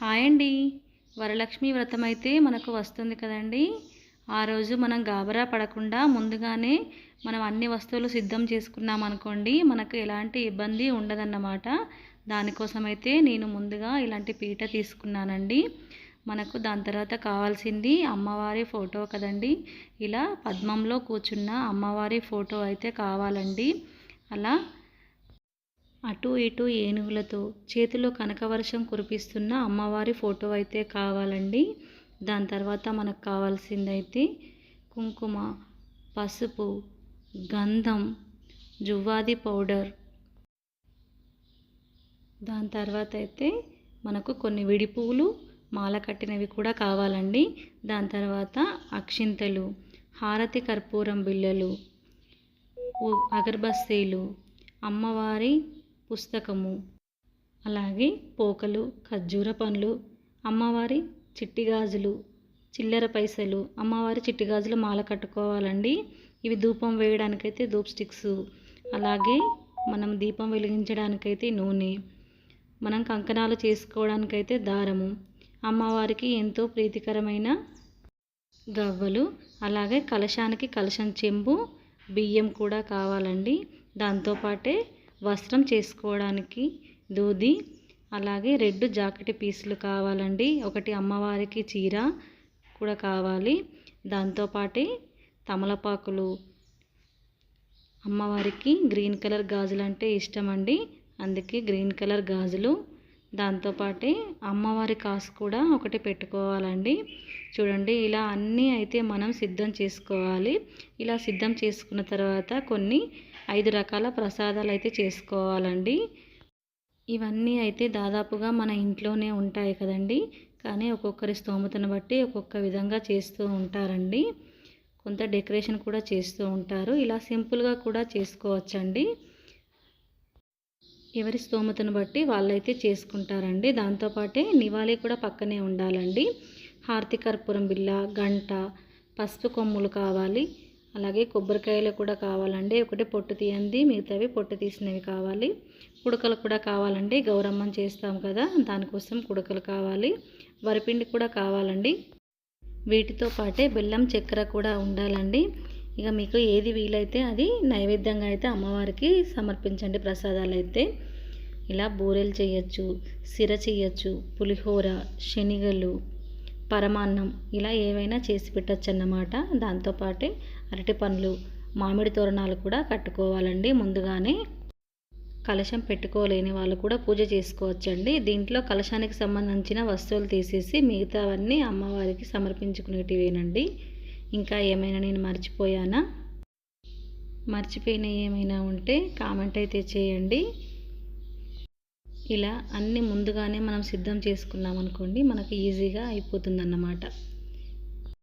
Hi అండి. వరలక్ష్మి వ్రతం అయితే మనకు వస్తుంది కదండి. ఆ రోజు మనం గాబరా పడకుండా ముందుగానే మనం అన్ని వస్తువులు సిద్ధం చేసుకున్నాం అనుకోండి మనకు ఎలాంటి ఇబ్బంది ఉండదన్నమాట. దానికోసం అయితే నేను ముందుగా ఇలాంటి పీట తీసుకున్నానండి. మనకు దాని తర్వాత కావాల్సింది అమ్మవారి ఫోటో కదండి. ఇలా పద్మంలో కూర్చున్న అమ్మవారి ఫోటో అయితే కావాలండి. అలా అటు ఇటు ఏనుగులతో చేతిలో కనకవర్షం కురిపిస్తున్న అమ్మవారి ఫోటో అయితే కావాలండి. దాని తర్వాత మనకు కావాల్సిందైతే కుంకుమ పసుపు గంధం జువ్వాది పౌడర్. దాని తర్వాత అయితే మనకు కొన్ని విడి పువ్వులు మాల కట్టినవి కూడా కావాలండి. దాని తర్వాత అక్షింతలు హారతి కర్పూరం బిళ్ళలు అగర్బస్తీలు అమ్మవారి పుస్తకము. అలాగే పోకలు ఖర్జూర పండ్లు అమ్మవారి చిట్టిగాజులు చిల్లర పైసలు అమ్మవారి చిట్టిగాజులు మాల కట్టుకోవాలండి. ఇవి ధూపం వేయడానికైతే ధూప్ స్టిక్స్. అలాగే మనం దీపం వెలిగించడానికైతే నూనె. మనం కంకణాలు చేసుకోవడానికైతే దారము. అమ్మవారికి ఎంతో ప్రీతికరమైన గవ్వలు. అలాగే కలశానికి కలశం చెంబు బియ్యం కూడా కావాలండి. దాంతోపాటే వస్త్రం చేసుకోవడానికి దూది అలాగే రెడ్ జాకెట్ పీసులు కావాలండి. ఒకటి అమ్మవారికి చీర కూడా కావాలి. దాంతోపాటే తమలపాకులు. అమ్మవారికి గ్రీన్ కలర్ గాజులు అంటే ఇష్టం అండి అందుకే గ్రీన్ కలర్ గాజులు. దాంతోపాటే అమ్మవారి కాసు కూడా ఒకటి పెట్టుకోవాలండి. చూడండి ఇలా అన్నీ అయితే మనం సిద్ధం చేసుకోవాలి. ఇలా సిద్ధం చేసుకున్న తర్వాత కొన్ని ఐదు రకాల ప్రసాదాలు అయితే చేసుకోవాలండి. ఇవన్నీ అయితే దాదాపుగా మన ఇంట్లోనే ఉంటాయి కదండి. కానీ ఒక్కొక్కరి స్తోమతను బట్టి ఒక్కొక్క విధంగా చేస్తూ ఉంటారండి. కొంత డెకరేషన్ కూడా చేస్తూ ఉంటారు. ఇలా సింపుల్గా కూడా చేసుకోవచ్చండి. ఎవరి స్తోమతను బట్టి వాళ్ళైతే చేసుకుంటారండి. దాంతోపాటే నివాళి కూడా పక్కనే ఉండాలండి. హారతి కర్పూరం బిళ్ళ గంట పసుపు కొమ్ములు కావాలి. అలాగే కొబ్బరికాయలు కూడా కావాలండి. ఒకటి పొట్టు తీయంది మిగతావి పొట్టు తీసినవి కావాలి. కుడకలు కూడా కావాలండి. గౌరమ్మం చేస్తాం కదా దానికోసం కుడకలు కావాలి. వరిపిండి కూడా కావాలండి. వీటితో పాటే బెల్లం చక్కెర కూడా ఉండాలండి. ఇక మీకు ఏది వీలైతే అది నైవేద్యంగా అయితే అమ్మవారికి సమర్పించండి ప్రసాదాలు అయితే ఇలా బూరెలు చేయొచ్చు సిర చేయొచ్చు పులిహోర శనిగలు పరమాన్నం. ఇలా ఏవైనా చేసి పెట్టచ్చు అన్నమాట దాంతోపాటే అరటి పండ్లు మామిడి తోరణాలు కూడా కట్టుకోవాలండి ముందుగానే. కలశం పెట్టుకోలేని వాళ్ళు కూడా పూజ చేసుకోవచ్చండి. దీంట్లో కలశానికి సంబంధించిన వస్తువులు తీసేసి మిగతావన్నీ అమ్మవారికి సమర్పించుకునేటివేనండి. ఇంకా ఏమైనా నేను మర్చిపోయానా? మర్చిపోయిన ఏమైనా ఉంటే కామెంట్ అయితే చేయండి. ఇలా అన్నీ ముందుగానే మనం సిద్ధం చేసుకున్నాం అనుకోండి మనకు ఈజీగా అయిపోతుందన్నమాట.